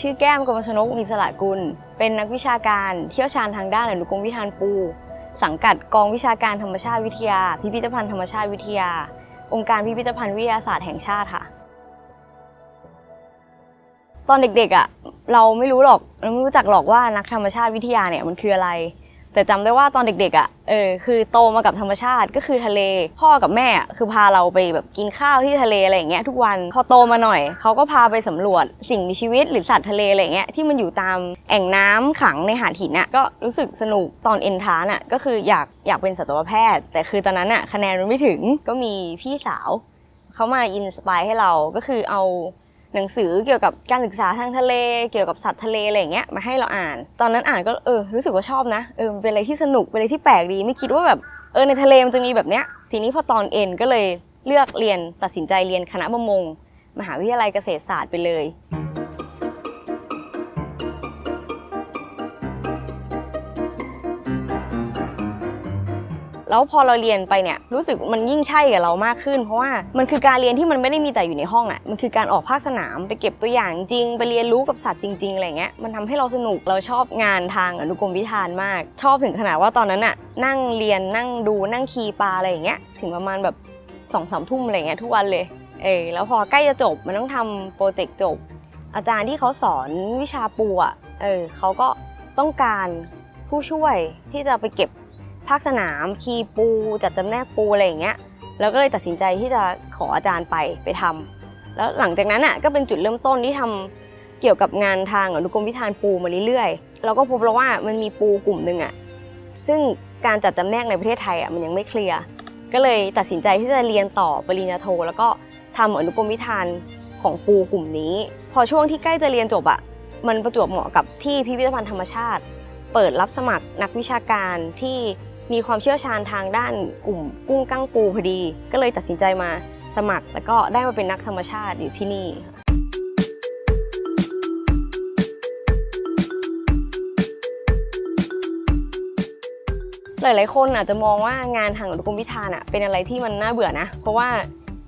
ชื่อแก้มกมชนกอิสระกุล เป็นนักวิชาการเที่ยวชาญทางด้านอนุกรมวิธานปู สังกัดกองวิชาการธรรมชาติวิทยา พิพิธภัณฑ์ธรรมชาติวิทยา องค์การพิพิธภัณฑ์วิทยาศาสตร์แห่งชาติค่ะ ตอนเด็กๆอะเราไม่รู้หรอกเราไม่รู้จักหรอกว่านักธรรมชาติวิทยาเนี่ยมันคืออะไร แต่จำได้ว่าตอนเด็กๆอะเออคือโตมากับธรรมชาติก็คือทะเล พ่อกับแม่อะคือพาเราไปแบบกินข้าวที่ทะเลอะไรอย่างเงี้ยทุกวันพอโตมาหน่อยเขาก็พาไปสำรวจสิ่งมีชีวิตหรือสัตว์ทะเลอะไรอย่างเงี้ยที่มันอยู่ตามแอ่งน้ำขังในหาดหินน่ะก็รู้สึกสนุกตอนเอ็นทรานอะก็คืออยากอยากเป็นสัตวแพทย์ แต่คือตอนนั้นอะคะแนนมันไม่ถึงก็มีพี่สาวเขามาอินสปายให้เราก็คือเอา หนังสือเกี่ยวกับการศึกษาทางทะเล เกี่ยวกับสัตว์ทะเลอะไรอย่างเงี้ยมาให้เราอ่าน ตอนนั้นอ่านก็เออรู้สึกว่าชอบนะเออเป็นอะไรที่สนุกเป็นอะไรที่แปลกดี ไม่คิดว่าแบบเออในทะเลมันจะมีแบบเนี้ยทีนี้พอตอนเอ็นก็เลยเลือกเรียนตัดสินใจเรียนคณะประมง มหาวิทยาลัยเกษตรศาสตร์ไปเลย แล้วพอเราเรียนไปเนี่ยรู้สึกมันยิ่งใช่กับเรามากขึ้น เพราะว่ามันคือการเรียนที่มันไม่ได้มีแต่อยู่ในห้องอะ่ะมันคือการออกภาคสนามไปเก็บตัวอย่างจริง ไปเรียนรู้กับสัตว์จริงๆอะไรเงี้ยมันทำให้เราสนุกเราชอบงานทางอนุกรมวิธานมาก ชอบถึงขนาดว่าตอนนั้นอะ่ะนั่งเรียนนั่งดูนั่งคีปลาอะไรอย่างเงี้ยถึงประมาณแบบสองสามทุ่มอะไรเงี้ยทุกวันเลยเออแล้วพอใกล้จะจบมันต้องทำโปรเจกต์จบ อาจารย์ที่เขาสอนวิชาปูอะเออเขาก็ต้องการผู้ช่วยที่จะไปเก็บ ภาคสนามคีปู จัดจำแนกปูอะไรอย่างเงี้ยแล้วก็เลยตัดสินใจที่จะขออาจารย์ไปไปทำแล้วหลังจากนั้นอะก็เป็นจุดเริ่มต้นที่ทำเกี่ยวกับงานทางอนุกรมวิธานปูมาเรื่อยๆเราก็พบแล้วว่ามันมีปูกลุ่มหนึ่งอะซึ่งการจัดจำแนกในประเทศไทยอะมันยังไม่เคลียร์ก็เลยตัดสินใจที่จะเรียนต่อปริญญาโท แล้วก็ทำอนุกรมวิธานของปูกลุ่มนี้ พอช่วงที่ใกล้จะเรียนจบอะมันประจวบเหมาะกับที่พิพิธภัณฑ์ธรรมชาติ เปิดรับสมัครนักวิชาการที่ มีความเชี่ยวชาญทางด้านกลุ่มกุ้งกั้งปูพอดี ก็เลยตัดสินใจมาสมัคร แล้วก็ได้มาเป็นนักธรรมชาติอยู่ที่นี่หลาย ๆ คนอาจจะมองว่างานทางอนุกรมวิธานอะเป็นอะไรที่มันน่าเบื่อนะ เพราะว่า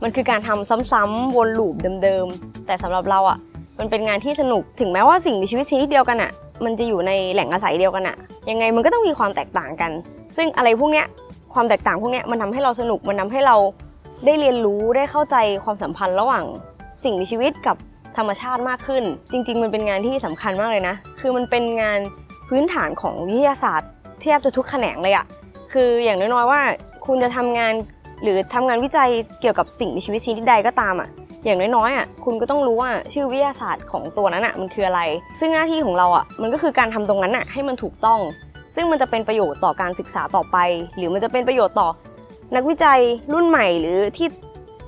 มันคือการทำซ้ำๆวนลูปเดิม ๆ แต่สำหรับเราอะมันเป็นงานที่สนุกถึงแม้ว่าสิ่งมีชีวิตชนิดเดียวกันอะ มันจะอยู่ในแหล่งอาศัยเดียวกันอะยังไงมันก็ต้องมีความแตกต่างกัน ซึ่งอะไรพวกเนี้ยความแตกต่างพวกเนี้ยมันทำให้เราสนุกมันทำให้เราได้เรียนรู้ได้เข้าใจความสัมพันธ์ระหว่างสิ่งมีชีวิตกับธรรมชาติมากขึ้น จริง ๆ มันเป็นงานที่สำคัญมากเลยนะ คือมันเป็นงานพื้นฐานของวิทยาศาสตร์แทบจะทุกแขนงเลยอะคืออย่างน้อยๆว่า คุณจะทำงานหรือทำงานวิจัยเกี่ยวกับสิ่งมีชีวิตชนิดใดก็ตามอะ อย่างน้อยๆอะคุณก็ต้องรู้ว่าชื่อวิทยาศาสตร์ของตัวนั้นอะมันคืออะไร ซึ่งหน้าที่ของเราอะมันก็คือการทำตรงนั้นอะให้มันถูกต้อง ซึ่งมันจะเป็นประโยชน์ต่อการศึกษาต่อไป หรือมันจะเป็นประโยชน์ต่อ นักวิจัยรุ่นใหม่หรือที่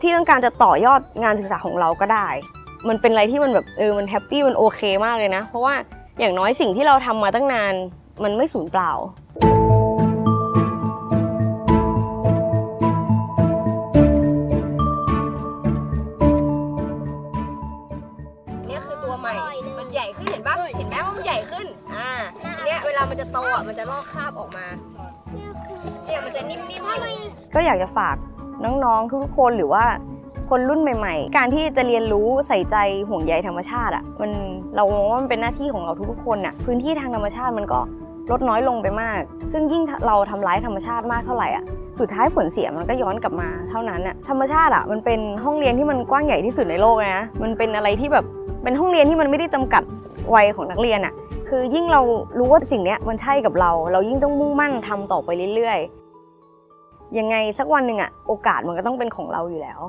ที่ต้องการจะต่อยอดงานศึกษาของเราก็ได้ มันเป็นอะไรที่มันแบบเออมันแฮปปี้มันโอเคมากเลยนะ เพราะว่าอย่างน้อยสิ่งที่เราทำมาตั้งนานมันไม่สูญเปล่า ใหม่ มันใหญ่ขึ้นเห็นปะเห็นไหมว่ามันใหญ่ขึ้น อ่าอันเนี่ยเวลามันจะโตอะ มันจะลอกคราบออกมา เนี่ยมันจะนิ่มๆอยู่ก็อยากจะฝากน้องๆ ทุกๆ คนหรือว่าคนรุ่นใหม่ ๆ การที่จะเรียนรู้ใส่ใจห่วงใยธรรมชาติอะ มันเรามองว่ามันเป็นหน้าที่ของเราทุกๆ คนอะ พื้นที่ทางธรรมชาติมันก็ลดน้อยลงไปมาก ซึ่งยิ่งเราทำร้ายธรรมชาติมากเท่าไหร่อะ สุดท้ายผลเสียมันก็ย้อนกลับมาเท่านั้นอะธรรมชาติอะมันเป็นห้องเรียนที่มันกว้างใหญ่ที่สุดในโลกนะมันเป็นอะไรที่แบบเป็นห้องเรียนที่มันไม่ได้จำกัดวัยของนักเรียนอะคือยิ่งเรารู้ว่าสิ่งนี้มันใช่กับเรา เรายิ่งต้องมุ่งมั่นทำต่อไปเรื่อยๆยังไงสักวันหนึ่งอะโอกาสมันก็ต้องเป็นของเราอยู่แล้ว